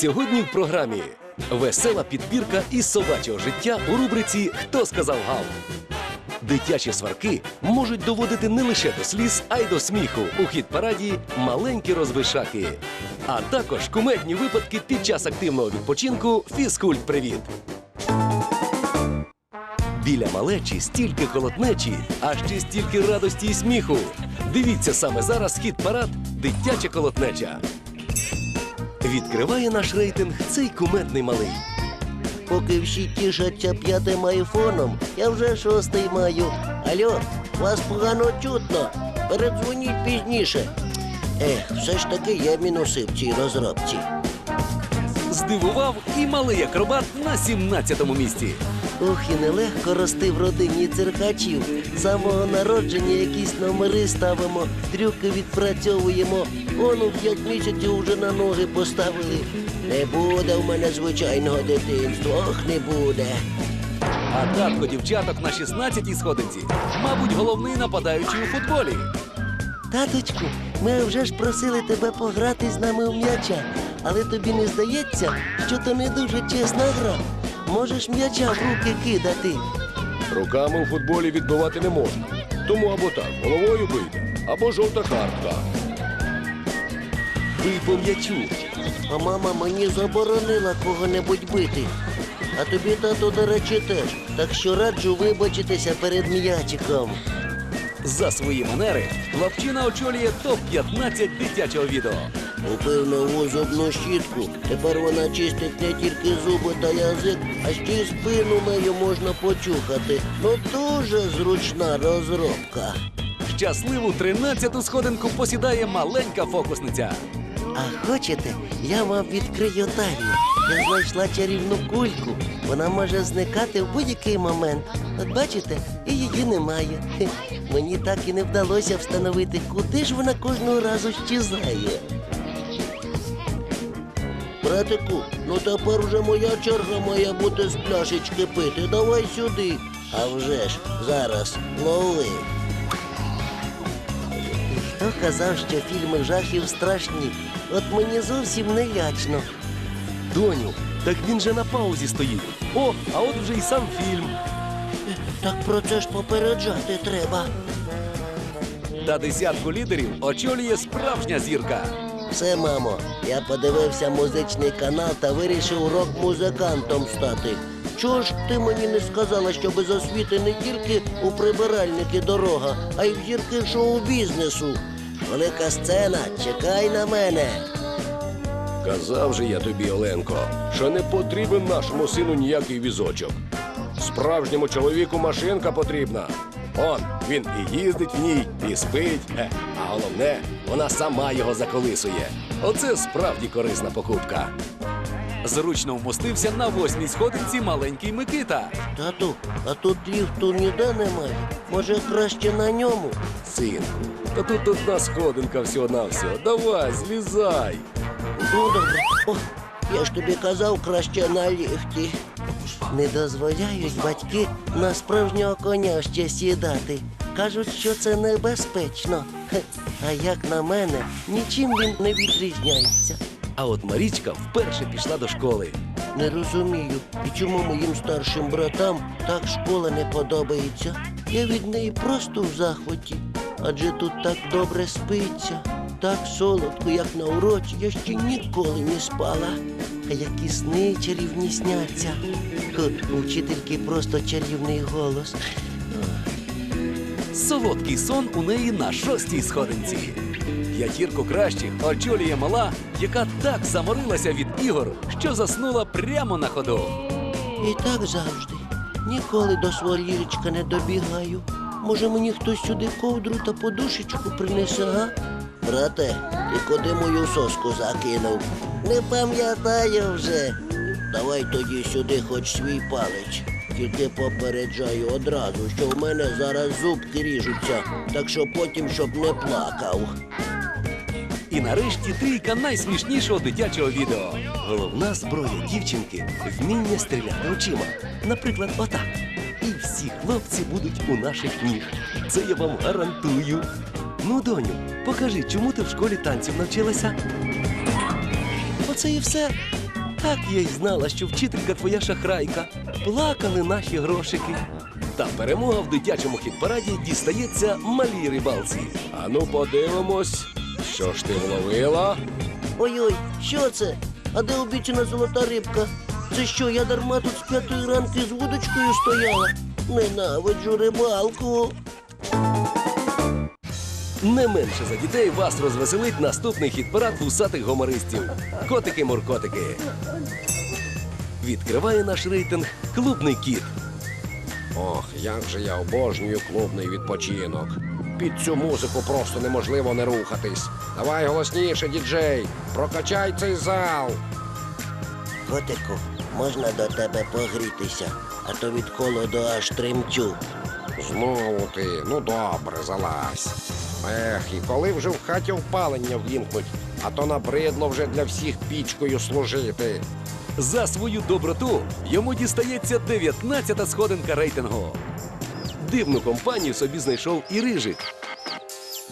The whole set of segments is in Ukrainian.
Сьогодні в програмі весела підбірка із собачого життя у рубриці Хто сказав гав. Дитячі сварки можуть доводити не лише до сліз, а й до сміху у хіт параді маленькі розбишаки. А також кумедні випадки під час активного відпочинку Фізкульт Привіт. Біля малечі стільки колотнечі, а ще стільки радості і сміху. Дивіться саме зараз хіт парад Дитяча колотнеча. Відкриває наш рейтинг цей куметний малий. Поки всі тішаться п'ятим айфоном, я вже шостий маю. Алло, вас погано чутно. Передзвоніть пізніше. Ех, все ж таки я мінуси в цій розробці. Здивував і малий акробат на 17-му місці. Ох, і нелегко рости в родині циркачів. З самого народження якісь номери ставимо, трюки відпрацьовуємо. Он у п'ять місяців вже на ноги поставили. Не буде в мене звичайного дитинства, ох, не буде. А татко дівчаток на 16-й сходинці, мабуть, головний нападаючий у футболі. Таточку, ми вже ж просили тебе пограти з нами в м'яча, але тобі не здається, що то не дуже чесна гра. Можеш м'яча в руки кидати. Руками у футболі відбивати не можна. Тому або так, головою бийте, або жовта картка. Бий по м'ячу. А мама мені заборонила кого-небудь бити. А тобі, тато, до речі, теж. Так що раджу вибачитися перед м'ячиком. За свої манери хлопчина очолює топ-15 дитячого відео. Купив нову зубну щітку. Тепер вона чистить не тільки зуби та язик, а ще й спину нею можна почухати. Ну дуже зручна розробка. Щасливу 13-ту сходинку посідає маленька фокусниця. А хочете, я вам відкрию тайну. Я знайшла чарівну кульку. Вона може зникати в будь-який момент. От бачите, і її немає. Хе, Мені так і не вдалося встановити, куди ж вона кожного разу щезає. Братику, ну тепер вже моя черга має бути з пляшечки пити. Давай сюди. А вже ж, зараз лови. Хто казав, що фільми жахів страшні? От мені зовсім не лячно. Доню, так він же на паузі стоїть. О, а от вже й сам фільм. Так про це ж попереджати треба. Та десятку лідерів очолює справжня зірка. Все, мамо, я подивився музичний канал та вирішив рок-музикантом стати. Чого ж ти мені не сказала, що без освіти не тільки у прибиральники дорога, а й в зірки шоу-бізнесу? Велика сцена, чекай на мене. Казав же я тобі, Оленко, що не потрібен нашому сину ніякий візочок. Справжньому чоловіку машинка потрібна. Он, він і їздить в ній, і спить. Е, а головне, вона сама його заколисує. Оце справді корисна покупка. Зручно вмостився на восьмій сходинці маленький Микита. Тату, а тут ліфту ніде немає. Може, краще на ньому? Синку, та тут одна сходинка всього-навсього. Давай, злізай. Ну, добре. О, я ж тобі казав краще на ліфті. Не дозволяють батьки на справжнього коня ще сідати. Кажуть, що це небезпечно. Хе, А як на мене, нічим він не відрізняється. А от Марічка вперше пішла до школи. Не розумію, і чому моїм старшим братам так школа не подобається. Я від неї просто в захваті. Адже тут так добре спиться, так солодко, як на уроці, я ще ніколи не спала. А які сни чарівні сняться. У вчительки просто чарівний голос. Солодкий сон у неї на шостій сходинці. П'ятірку кращих очолює мала, яка так заморилася від ігор, що заснула прямо на ходу. І так завжди. Ніколи до свого ліжечка не добігаю. Може, мені хтось сюди ковдру та подушечку принесе, а? Брате, ти куди мою соску закинув? Не пам'ятаю вже. Давай тоді сюди хоч свій палець. Тільки попереджаю одразу, що в мене зараз зубки ріжуться, так що потім щоб не плакав. І нарешті трійка найсмішнішого дитячого відео. Головна зброя дівчинки вміння стріляти очима. Наприклад, отак. І всі хлопці будуть у наших ніг. Це я вам гарантую. Ну, доню, покажи, чому ти в школі танців навчилася? Оце і все. Так я й знала, що вчителька твоя шахрайка. Плакали наші грошики. Та перемога в дитячому хіт-параді дістається малій рибалці. Ану подивимось, що ж ти вловила? Ой-ой, що це? А де обіцяна золота рибка? Це що, я дарма тут з п'ятої ранки з вудочкою стояла? Ненавиджу рибалку. Не менше за дітей вас розвеселить наступний хіт-парад вусатих гумористів. Котики-муркотики. Відкриває наш рейтинг клубний кіт. Ох, як же я обожнюю клубний відпочинок. Під цю музику просто неможливо не рухатись. Давай голосніше, діджей, прокачай цей зал. Котику, можна до тебе погрітися, а то від холоду аж тремтю. Знову ти, ну добре, залазь. Ех, і коли вже в хаті опалення ввімкнуть, а то набридло вже для всіх пічкою служити. За свою доброту йому дістається 19-та сходинка рейтингу. Дивну компанію собі знайшов і рижик.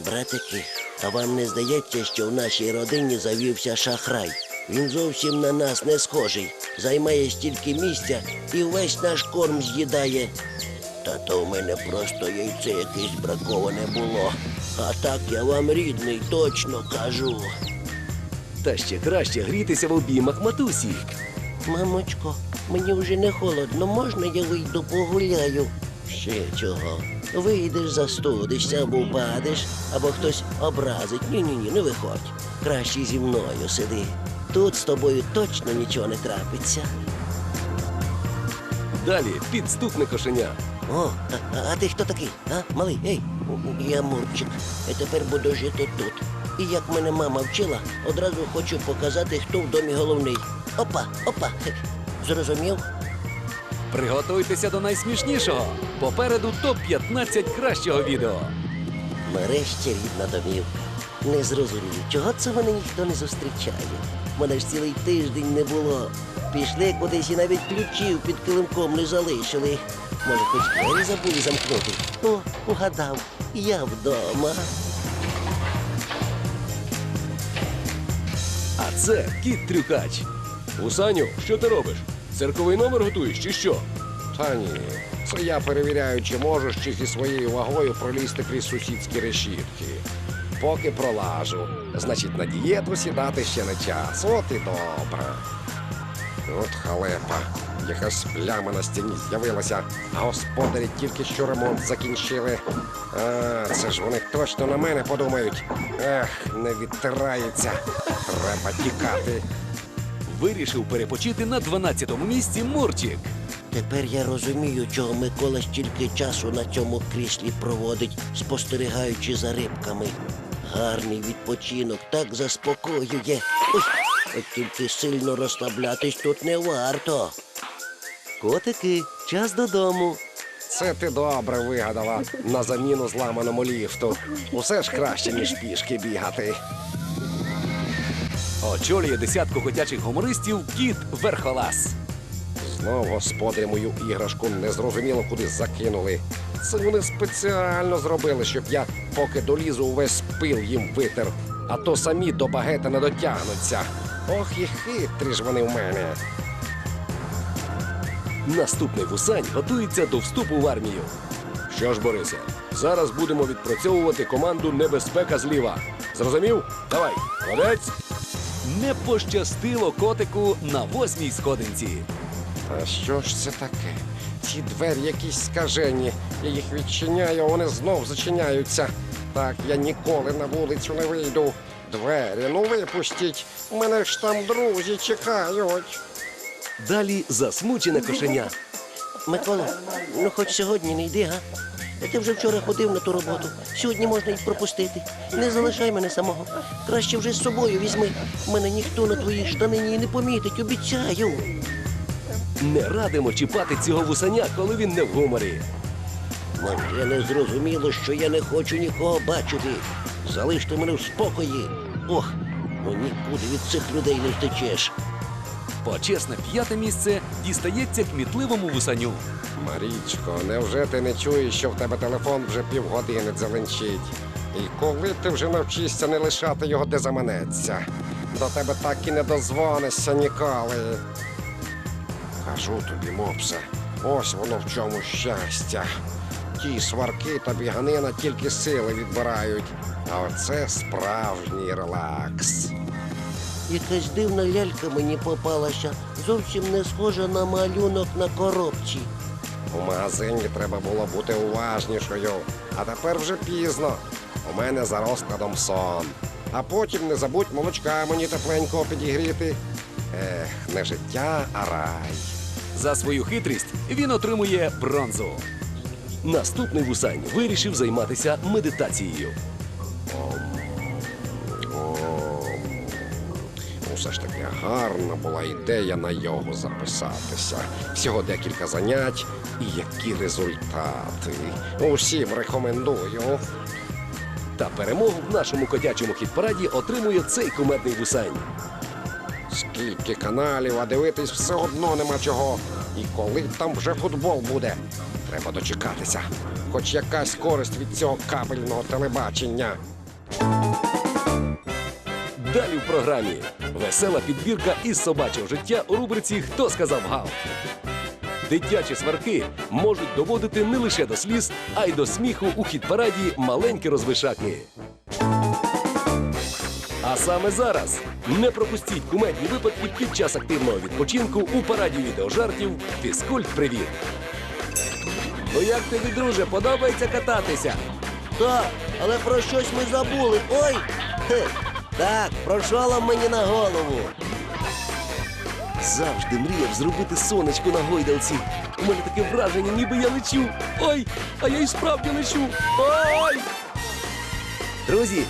Братики, а вам не здається, що в нашій родині завівся шахрай? Він зовсім на нас не схожий, займає стільки місця і весь наш корм з'їдає. Та то в мене просто яйце якесь браковане було. А так я вам рідний точно кажу. Та ще краще грітися в обіймах матусі. Мамочко, мені вже не холодно, можна я вийду погуляю? Ще чого? Вийдеш, застудишся або впадеш, або хтось образить. Ні, ні, ні, не виходь. Краще зі мною сиди. Тут з тобою точно нічого не трапиться. Далі підступне кошеня. О, а, а ти хто такий? А, малий, ей, я Мурчик. Я тепер буду жити тут. І як мене мама вчила, одразу хочу показати, хто в домі головний. Опа, опа. Зрозумів? Приготуйтеся до найсмішнішого. Попереду топ-15 кращого відео. Нарешті рідна домівка. Не зрозумів, чого це мене ніхто не зустрічає. Мене ж цілий тиждень не було. Пішли кудись і навіть ключів під килимком не залишили. Може, хоч двері забули замкнути. О, угадав, я вдома. А це кіт трюкач. Усаню, що ти робиш? Цирковий номер готуєш чи що? Та ні. Це я перевіряю, чи можеш чи зі своєю вагою пролізти крізь сусідські решітки. Поки пролажу. Значить, на дієту сідати ще не час. От і добре. От халепа. Якась пляма на стіні з'явилася, а господарі тільки що ремонт закінчили. А, це ж вони точно на мене подумають. Ех, не відтирається. Треба тікати. Вирішив перепочити на 12-му місці Мурчик. Тепер я розумію, чого Микола стільки часу на цьому кріслі проводить, спостерігаючи за рибками. Гарний відпочинок так заспокоює. Ой, от тільки сильно розслаблятись тут не варто. Котики, час додому. Це ти добре вигадала на заміну зламаному ліфту. Усе ж краще, ніж пішки бігати. Очолює десятку хотячих гумористів кіт Верхолас. Знов господарі мою іграшку незрозуміло куди закинули. Це вони спеціально зробили, щоб я, поки долізу, увесь пил їм витер, а то самі до багета не дотягнуться. Ох, і хитрі ж вони в мене. Наступний вусань готується до вступу в армію. Що ж, Борисе, зараз будемо відпрацьовувати команду небезпека зліва. Зрозумів? Давай, молодець. Не пощастило котику на восьмій сходинці. А що ж це таке? Ці двері якісь скажені. Я їх відчиняю, вони знов зачиняються. Так, я ніколи на вулицю не вийду. Двері, ну випустіть. Мене ж там друзі чекають. Далі засмучене кошеня. Микола, ну хоч сьогодні не йди, га? Ти вже вчора ходив на ту роботу. Сьогодні можна й пропустити. Не залишай мене самого. Краще вже з собою візьми. Мене ніхто на твоїй штанині не помітить, обіцяю. Не радимо чіпати цього вусаня, коли він не в гуморі. Невже не зрозуміло, що я не хочу нікого бачити. Залиште мене в спокої. Ох, ну нікуди від цих людей не втечеш. Почесне п'яте місце дістається кмітливому вусаню. Марічко, невже ти не чуєш, що в тебе телефон вже півгодини дзеленчить? І коли ти вже навчишся не лишати його, де заманеться? до тебе так і не дозвонишся ніколи. Кажу тобі, мопсе, ось воно в чому щастя. Ті сварки та біганина тільки сили відбирають, а оце справжній релакс. Якась дивна лялька мені попалася, зовсім не схожа на малюнок на коробці. У магазині треба було бути уважнішою, а тепер вже пізно. У мене за розкладом сон. А потім не забудь молочка мені тепленького підігріти. Ех, не життя, а рай. За свою хитрість він отримує бронзу. Наступний вусань вирішив займатися медитацією. Усе ж таки гарна була ідея на його записатися. Всього декілька занять і які результати. Усім рекомендую. Та перемогу в нашому котячому хіт-параді отримує цей кумедний вусань. Скільки каналів, а дивитись все одно нема чого. І коли там вже футбол буде, треба дочекатися. Хоч якась користь від цього кабельного телебачення. Далі в програмі весела підбірка із собачого життя у рубриці Хто сказав гав. Дитячі сварки можуть доводити не лише до сліз, а й до сміху у хіт-параді маленькі розвишаки. А саме зараз не пропустіть кумедні випадки під час активного відпочинку у параді відеожартів Фізкульт Привіт. Ну як тобі, друже, подобається кататися? Так, але про щось ми забули. Ой! Хе. Так, про мені на голову. Завжди мріяв зробити сонечко на гойдалці. У мене таке враження, ніби я лечу. Ой, а я і справді лечу. Ой! Друзі,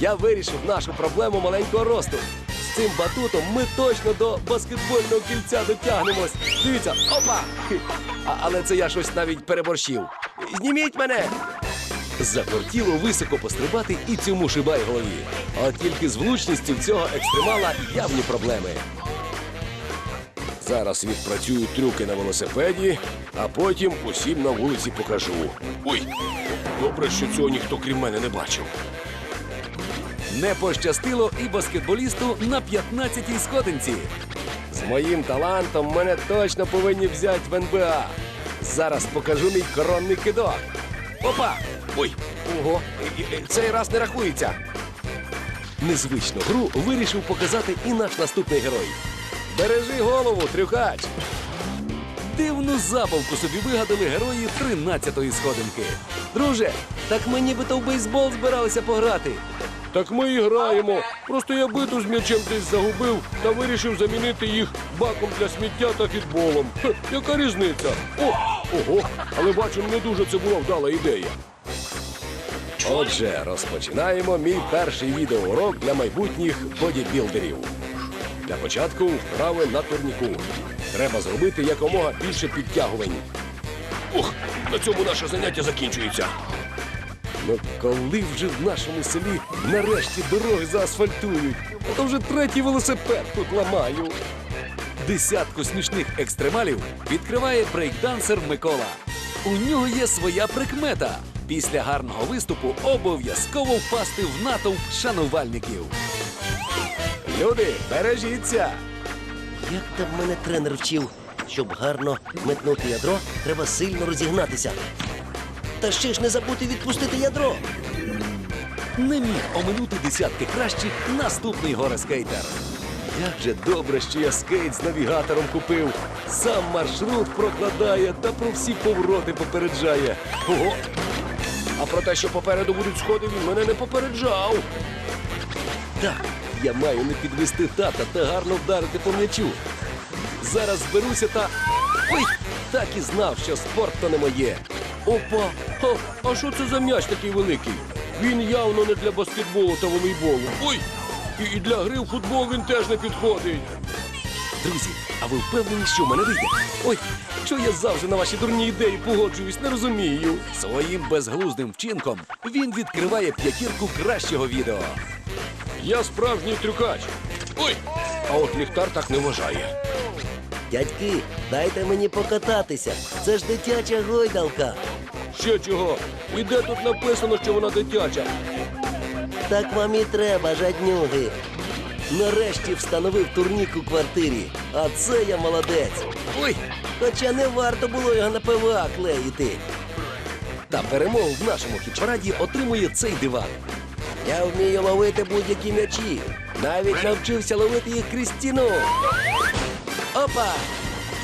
я вирішив нашу проблему маленького росту. З цим батутом ми точно до баскетбольного кільця дотягнемось. Дивіться, опа! А, але це я щось навіть переборщив. Зніміть мене! Закортіло високо пострибати і цьому шибай голові. От тільки з влучністю цього екстремала явні проблеми. Зараз відпрацюю трюки на велосипеді, а потім усім на вулиці покажу. Ой, добре, що цього ніхто крім мене не бачив. Не пощастило і баскетболісту на 15-й сходинці. З моїм талантом мене точно повинні взяти в НБА. Зараз покажу мій коронний кидок. Опа! Ой, ого, цей раз не рахується. Незвичну гру вирішив показати і наш наступний герой. Бережи голову, трюкач! Дивну забавку собі вигадали герої 13-ї сходинки. Друже, так ми нібито в бейсбол збиралися пограти. Так ми і граємо. Просто я биту з м'ячем десь загубив та вирішив замінити їх баком для сміття та фітболом. Хе, яка різниця? О, ого, але бачу, не дуже це була вдала ідея. Отже, розпочинаємо мій перший відеоурок для майбутніх бодібілдерів. Для початку вправи на турніку. Треба зробити якомога більше підтягувань. Ух, на цьому наше заняття закінчується. Ну коли вже в нашому селі нарешті дороги заасфальтують, а то вже третій велосипед тут ламаю. Десятку смішних екстремалів відкриває брейкдансер Микола. У нього є своя прикмета. Після гарного виступу обов'язково впасти в натовп шанувальників. Люди, бережіться! Як там мене тренер вчив, щоб гарно метнути ядро, треба сильно розігнатися. Та ще ж не забути відпустити ядро. Не міг оминути десятки кращих наступний горескейтер. Як же добре, що я скейт з навігатором купив. Сам маршрут прокладає та про всі повороти попереджає. Ого! А про те, що попереду будуть сходи, він мене не попереджав. Так, я маю не підвести тата та гарно вдарити по м'ячу. Зараз зберуся та. Ой! Так і знав, що спорт то не моє. Опа, ха, а що це за м'яч такий великий? Він явно не для баскетболу та волейболу. Ой! І, і для гри в футбол він теж не підходить. Друзі, а ви впевнені, що в мене вийде? Ой, що я завжди на ваші дурні ідеї погоджуюсь, не розумію. Своїм безглуздим вчинком він відкриває п'ятірку кращого відео. Я справжній трюкач. Ой! А от ліхтар так не вважає. Дядьки, дайте мені покататися. Це ж дитяча гойдалка. Ще чого? І де тут написано, що вона дитяча? Так вам і треба, жаднюги. Нарешті встановив турнік у квартирі. А це я молодець. Ой, хоча не варто було його на ПВА клеїти. Та перемогу в нашому хіт-параді отримує цей диван. Я вмію ловити будь-які м'ячі. Навіть навчився ловити їх крізь стіну. Опа!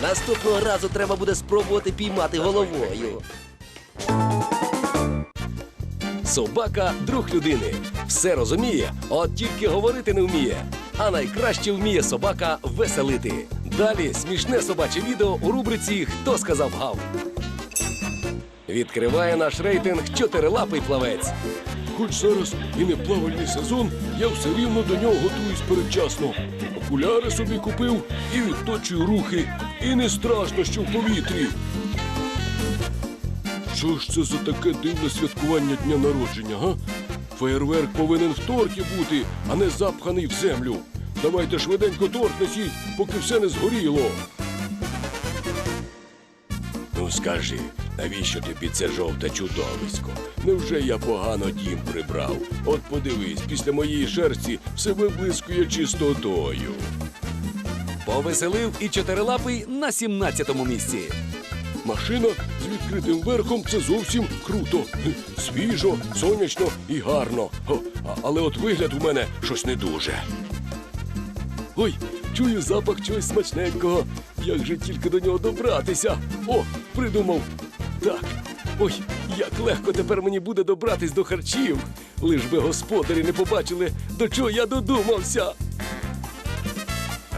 Наступного разу треба буде спробувати піймати головою. Собака друг людини. Все розуміє, от тільки говорити не вміє. А найкраще вміє собака веселити. Далі смішне собаче відео у рубриці Хто сказав гав. Відкриває наш рейтинг чотирилапий плавець. Хоч зараз і не плавальний сезон, я все рівно до нього готуюсь передчасно. Окуляри собі купив і відточую рухи. І не страшно, що в повітрі. Що ж це за таке дивне святкування дня народження, га? Феєрверк повинен в торті бути, а не запханий в землю. Давайте швиденько торт несіть, поки все не згоріло. Ну скажи, навіщо тобі це жовте чудовисько? Невже я погано дім прибрав? От подивись, після моєї шерсті все виблискує чистотою. Повеселив і чотирилапий на 17-му місці. Машина з відкритим верхом це зовсім круто. Свіжо, сонячно і гарно. Але от вигляд у мене щось не дуже. Ой, чую запах чогось смачненького. Як же тільки до нього добратися? О, придумав. Так. Ой, як легко тепер мені буде добратись до харчів. Лиш би господарі не побачили, до чого я додумався.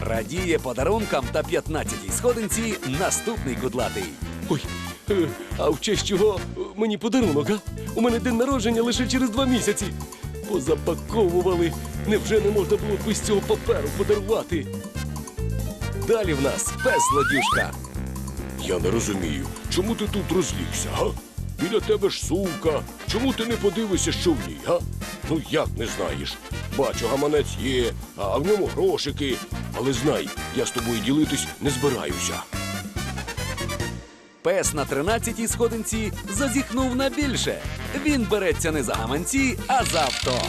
Радіє подарункам та 15-й сходинці наступний кудлатий. Ой, е, а в честь чого е, мені подарунок, а? У мене день народження лише через два місяці. Позапаковували. Невже не можна було без цього паперу подарувати? Далі в нас пес злодюшка. Я не розумію, чому ти тут розлігся, га? Біля тебе ж сумка. Чому ти не подивишся, що в ній, га? Ну як не знаєш? Бачу, гаманець є, а в ньому грошики. Але знай, я з тобою ділитись не збираюся. Пес на 13-й сходинці зазіхнув на більше. Він береться не за гаманці, а за авто.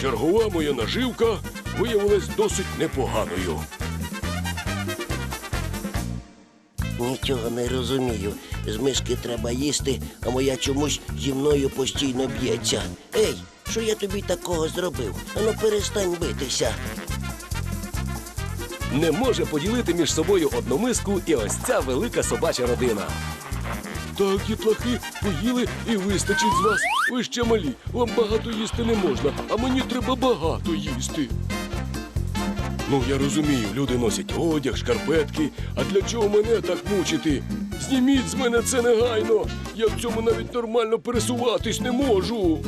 Чергова моя наживка виявилась досить непоганою. Нічого не розумію. З мишки треба їсти, а моя чомусь зі мною постійно б'ється. Ей, що я тобі такого зробив? Ану перестань битися. Не може поділити між собою одну миску і ось ця велика собача родина. Так, дітлахи, поїли і вистачить з вас. Ви ще малі, вам багато їсти не можна, а мені треба багато їсти. Ну, я розумію, люди носять одяг, шкарпетки. А для чого мене так мучити? Зніміть з мене це негайно. Я в цьому навіть нормально пересуватись не можу.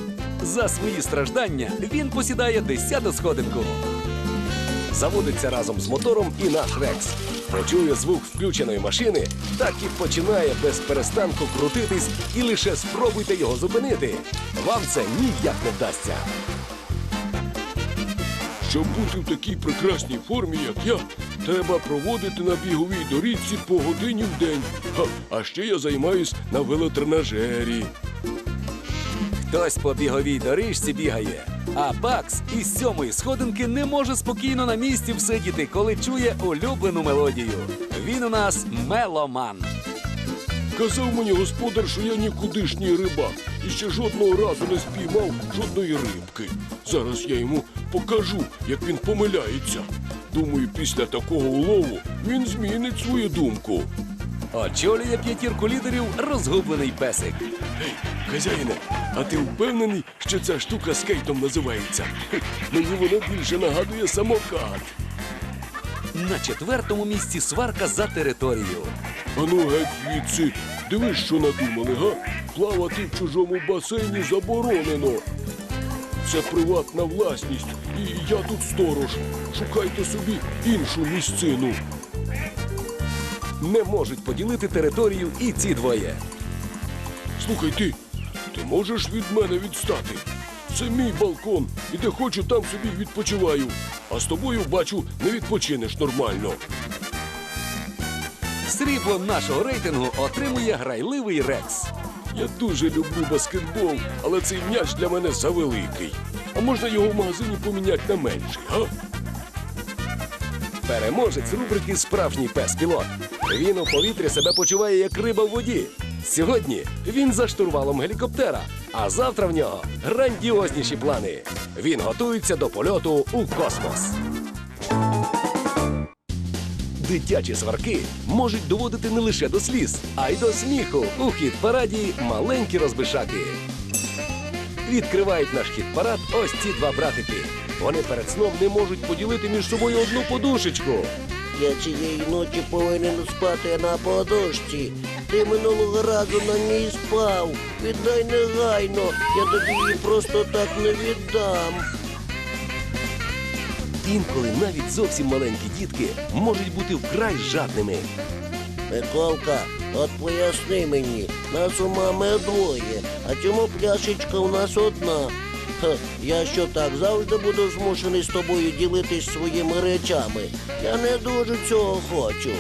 За свої страждання він посідає 10-ту сходинку. Заводиться разом з мотором і наш Рекс. Почує звук включеної машини, так і починає без перестанку крутитись, і лише спробуйте його зупинити. Вам це ніяк не вдасться. Щоб бути в такій прекрасній формі, як я, треба проводити на біговій доріжці по годині в день. Ха, а ще я займаюсь на велотренажері. Хтось по біговій доріжці бігає. А Бакс із сьомої сходинки не може спокійно на місці всидіти, коли чує улюблену мелодію. Він у нас меломан. Казав мені господар, що я нікудишній рибак і ще жодного разу не спіймав жодної рибки. Зараз я йому покажу, як він помиляється. Думаю, після такого улову він змінить свою думку. Очолює п'ятірку лідерів розгублений песик. Гей, хазяїне, а ти впевнений, що ця штука скейтом називається? Хе, Мені вона більше нагадує самокат. На четвертому місці сварка за територію. Ану геть звідси. Дивись, що надумали, га? Плавати в чужому басейні заборонено. Це приватна власність, і я тут сторож. Шукайте собі іншу місцину. Не можуть поділити територію і ці двоє. Слухай ти, ти можеш від мене відстати? Це мій балкон, і де хочу, там собі відпочиваю. А з тобою, бачу, не відпочинеш нормально. Срібло нашого рейтингу отримує грайливий Рекс. Я дуже люблю баскетбол, але цей м'яч для мене завеликий. А можна його в магазині поміняти на менший, га? Переможець рубрики Справжній пес-пілот. Він у повітрі себе почуває як риба в воді. Сьогодні він за штурвалом гелікоптера, а завтра в нього грандіозніші плани. Він готується до польоту у космос. Дитячі сварки можуть доводити не лише до сліз, а й до сміху. У хіт параді маленькі розбишаки. Відкривають наш хіт парад ось ці два братики. Вони перед сном не можуть поділити між собою одну подушечку. Я цієї ночі повинен спати на подушці. Ти минулого разу на ній спав. Віддай негайно. Я тобі її просто так не віддам. Інколи навіть зовсім маленькі дітки можуть бути вкрай жадними. Миколка, от поясни мені, нас у мами двоє, а чому пляшечка у нас одна? Ха, я що так завжди буду змушений з тобою ділитись своїми речами. Я не дуже цього хочу.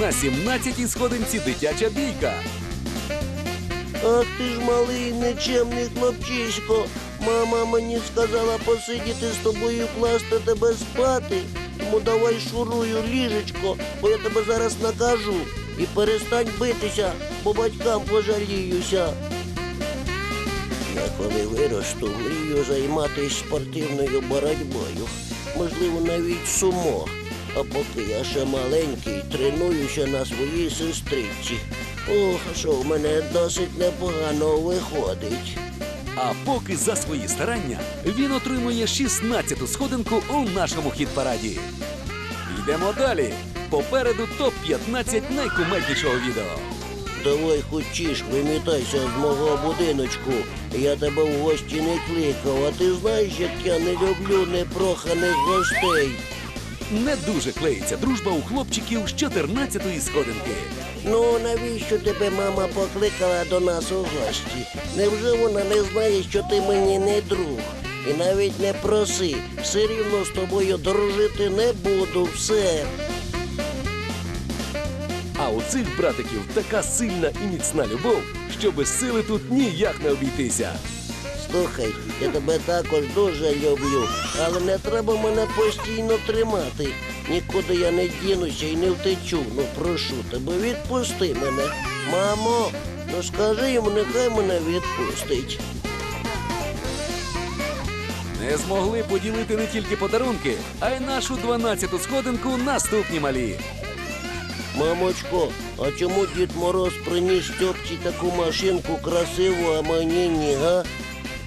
На 17-й сходинці дитяча бійка. Ах ти ж малий нечемний хлопчисько. Мама мені сказала посидіти з тобою і класти тебе спати. Тому давай шурую ліжечко, бо я тебе зараз накажу. І перестань битися, бо батькам пожаліюся. Я коли виросту, мрію займатися спортивною боротьбою. Можливо, навіть сумо. А поки я ще маленький, тренуюся на своїй сестриці. Ох, що в мене досить непогано виходить. А поки за свої старання він отримує 16-ту сходинку у нашому хіт-параді. Йдемо далі. Попереду топ-15 найкумеднішого відео. Давай хочеш, вимітайся з мого будиночку. Я тебе в гості не кликав, а ти знаєш, як я не люблю непроханих гостей. Не дуже клеїться дружба у хлопчиків з 14-ї сходинки. Ну, навіщо тебе мама покликала до нас у гості? Невже вона не знає, що ти мені не друг? І навіть не проси, все рівно з тобою дружити не буду, все. А у цих братиків така сильна і міцна любов, що без сили тут ніяк не обійтися. Слухай, я тебе також дуже люблю, але не треба мене постійно тримати. Нікуди я не дінуся і не втечу. Ну прошу тебе, відпусти мене. Мамо, ну скажи йому, нехай мене відпустить. Не змогли поділити не тільки подарунки, а й нашу 12-ту сходинку наступні малі. Мамочко, а чому Дід Мороз приніс Стьопці таку машинку красиву, а мені ні, га?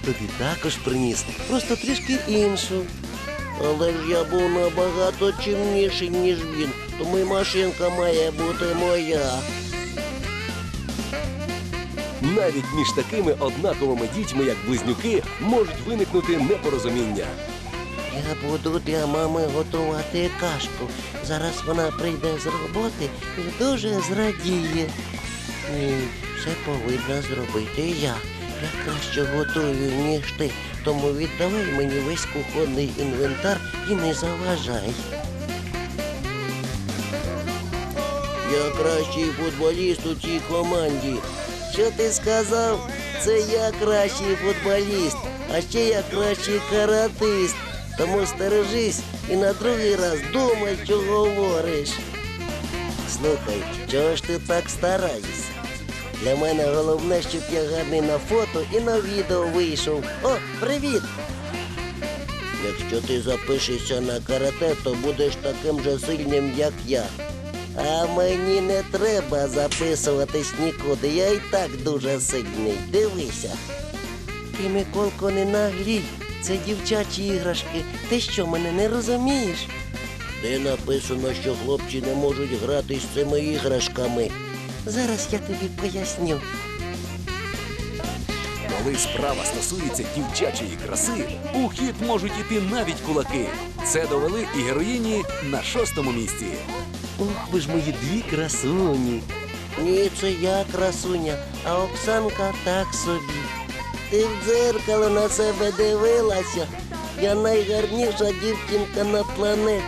Тобі також приніс, просто трішки іншу. Але ж я був набагато чимніший, ніж він, тому й машинка має бути моя. Навіть між такими однаковими дітьми, як близнюки, можуть виникнути непорозуміння. Я буду для мами готувати кашку. Зараз вона прийде з роботи і дуже зрадіє. Ні, все повинна зробити я. Я краще готую, ніж ти. Тому віддавай мені весь кухонний інвентар і не заважай. Я кращий футболіст у цій команді. Що ти сказав? Це я кращий футболіст, а ще я кращий каратист. Тому стережись і на другий раз думай, що говориш. Слухай, чого ж ти так стараєшся? Для мене головне, щоб я гарний на фото і на відео вийшов. О, привіт! Якщо ти запишешся на карате, то будеш таким же сильним, як я. А мені не треба записуватись нікуди. Я і так дуже сильний. Дивися. Ти, Миколко, не наглій. Це дівчачі іграшки. Ти що, мене не розумієш? Де написано, що хлопці не можуть грати з цими іграшками. Зараз я тобі поясню. Коли справа стосується дівчачої краси, у хід можуть іти навіть кулаки. Це довели і героїні на шостому місці. Ох, ви ж мої дві красуні. Ні, це я красуня, а Оксанка так собі. Ти в дзеркало на себе дивилася. Я найгарніша дівчинка на планеті.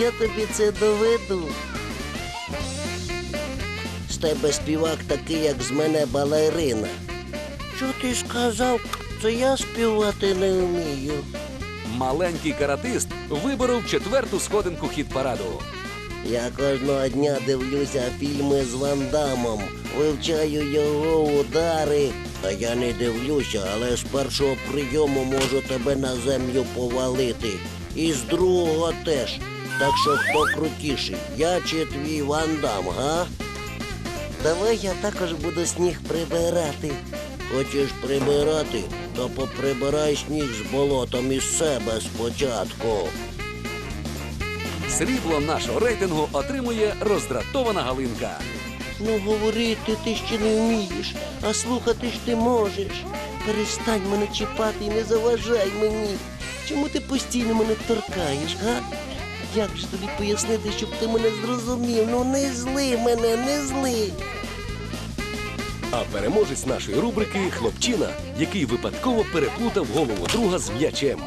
Я тобі це доведу. З тебе співак такий, як з мене балерина. Що ти сказав? Це я співати не вмію. маленький каратист виборов четверту сходинку хіт параду. Я кожного дня дивлюся фільми з Ван Дамом, вивчаю його удари. А я не дивлюся, але з першого прийому можу тебе на землю повалити. І з другого теж. Так що хто крутіший, я чи твій Ван Дам, га? Давай я також буду сніг прибирати. Хочеш прибирати, то поприбирай сніг з болотом із себе спочатку. Срібло нашого рейтингу отримує роздратована Галинка. Ну, говорити ти ще не вмієш, а слухати ж ти можеш. Перестань мене чіпати і не заважай мені. Чому ти постійно мене торкаєш, га? Як же тобі пояснити, щоб ти мене зрозумів? Ну не зли мене, не зли. А переможець нашої рубрики хлопчина, який випадково переплутав голову друга з м'ячем.